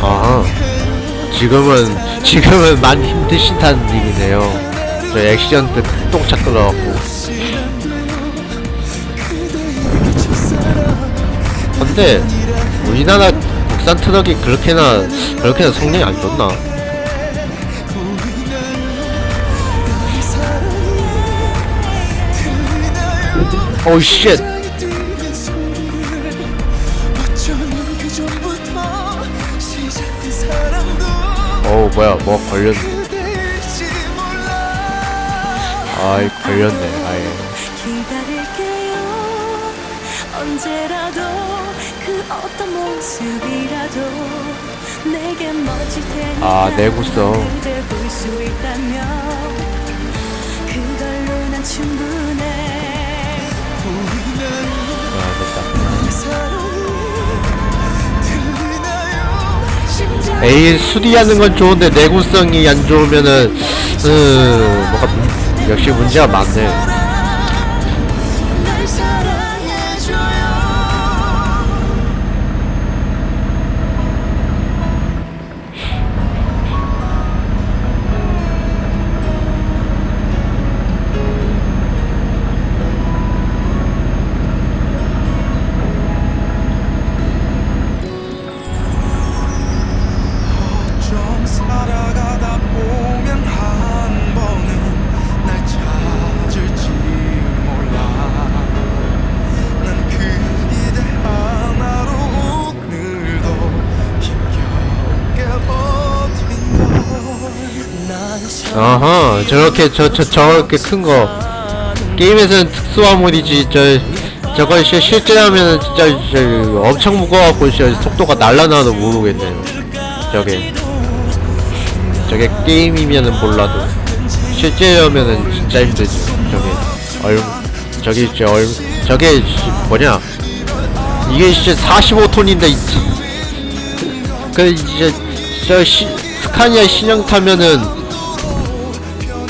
아 지금은 지금은 많이 힘드신다는 얘기네요. 저 액시던트 똥차 끌어갖고. 근데 우리나라 국산 트럭이 그렇게나 그렇게나 성능이 안 좋나? 오우 쉣. 뭐야 뭐 걸렸 아이 걸렸네 아예. 언제라도 그 어떤 모습이라도 내게 멋질 테니까 아, 내구성. 그걸로 난 충분해 에이 수리하는 건 좋은데 내구성이 안 좋으면은 음 뭐가 문- 역시 문제가 많네 아하 저렇게 저 저 저렇게 큰 거. 게임에서는 특수화 모드지 저 저걸 시, 실제라면 진짜 저, 엄청 무거워갖고 진짜 속도가 날라나도 모르겠네요. 저게. 저게 게임이면은 몰라도. 실제라면은 진짜 힘들죠 저게. 얼 저기 저 얼 저게 씨, 뭐냐. 이게 진짜 45톤인데 그 이제 저 시, 스카니아 신형 타면은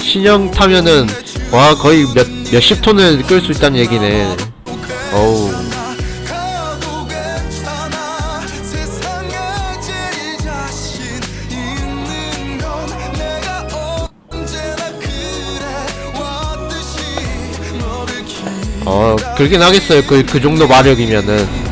신형 타면은 와 거의 몇 몇십 톤을 끌 수 있다는 얘기네. 어우 어 그렇긴 하겠어요. 그 그 정도 마력이면은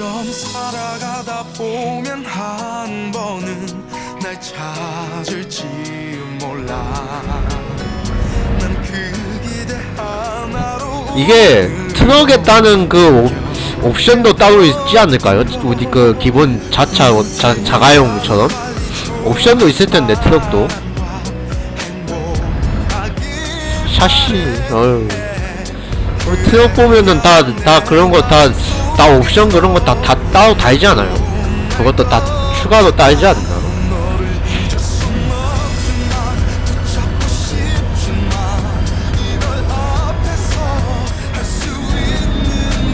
어쩜 살아가다 보면 한 번은 날 찾을지 몰라. 난 그 기대 하나로 이게 트럭에 따는 그 옵, 옵션도 따로 있지 않을까요? 우리 그 기본 자차 자, 자가용처럼 옵션도 있을 텐데 트럭도 샤시 어휴 트럭 보면은 다 다 그런 거 다 다 옵션 그런 거 다 다 따로 달지 않아요? 그것도 다 추가로 따지 않나?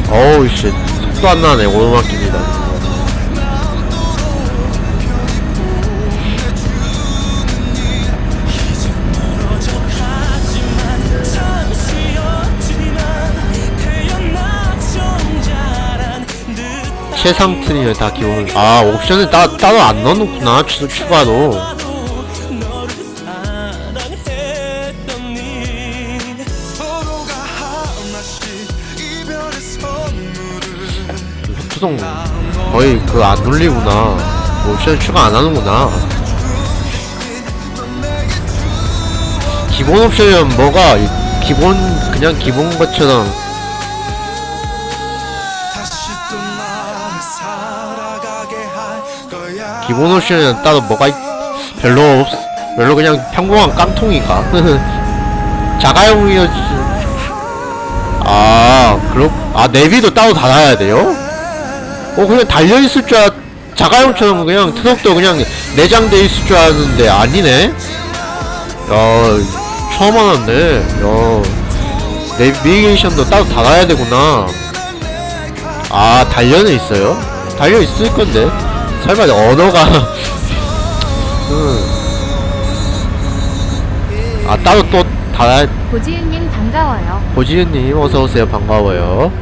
어우 씨 속도 안 나네 오르막길이다 최상 트리를 다 기본 아 옵션을 따, 따로 안 넣는구나 추, 추가로. 투성 거의 그 안 올리구나. 옵션 추가 안 하는구나. 기본 옵션이면 뭐가 이- 기본 그냥 기본 것처럼 기본 옵션은 따로 뭐가 있, 별로 없 별로 그냥 평범한 깡통이가? 자가용이었지 아 그렇 아 내비도 따로 달아야 돼요? 어 그냥 달려 있을 줄 알, 자가용처럼 그냥 트럭도 그냥 내장돼 있을 줄 알았는데 아니네? 야 처음 알았네. 야 내비게이션도 따로 달아야 되구나. 아 달려는 있어요? 달려 있을 건데 설마 언어가 음. 아 따로 또 달아 고지은님 반가워요. 고지은님 어서 오세요 반가워요.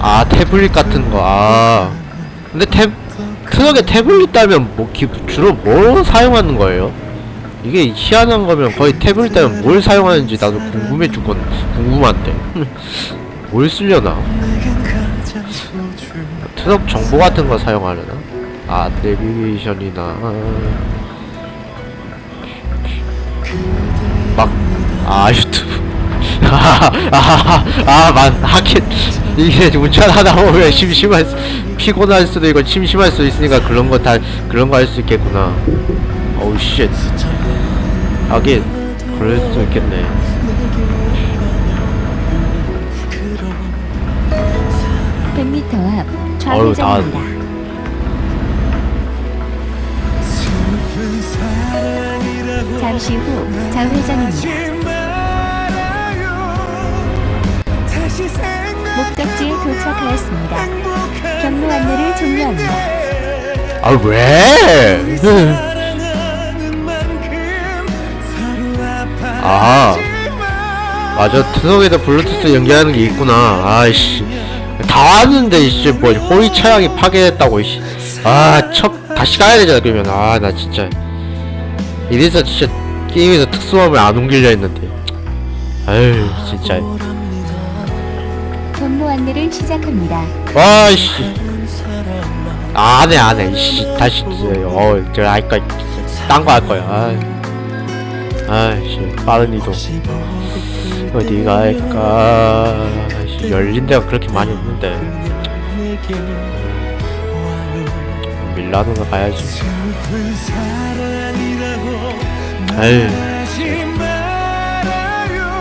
아 태블릿 같은 거. 아 근데 태 트럭에 태블릿 따면 뭐 기, 주로 뭐 사용하는 거예요? 이게 희한한 거면 거의 태블릿 따면 뭘 사용하는지 나도 궁금해 죽건 궁금한데 뭘 쓰려나? 트럭 정보 같은 거 사용하려나? 아 내비게이션이나 막 아 유튜브 아아만 하긴 이게 운전하다 보면 심심할 수, 피곤할 수도 있고 심심할 수도 있으니까 그런 거 다 그런 거 할 수 있겠구나 어우 쉣 하긴 그럴 수 있겠네 100m 앞 어휴, 다- 좌회전입니다. 잠시 후 좌회전입니다. 목적지에 도착하였습니다. 경로 안내를 종료합니다. 아 왜? 아 맞아. 트럭에다 블루투스 연결하는 게 있구나. 아이씨. 다 왔는데 이씨 뭐 호위 차량이 파괴됐다고 이씨. 아첫 다시 가야 되잖아 그러면. 아 나 진짜. 이래서 진짜 게임에서 특수함을 안 옮기려 했는데. 아유 진짜 경로 안내를 시작합니다. 와이씨. 안해 안해 이씨 다시 어저 할 거 딴 거 할 거야. 아 아이씨 빠른 이동 어디 갈까? 아이씨 열린 데가 그렇게 많이 없는데. 밀라노나 가야지. 아유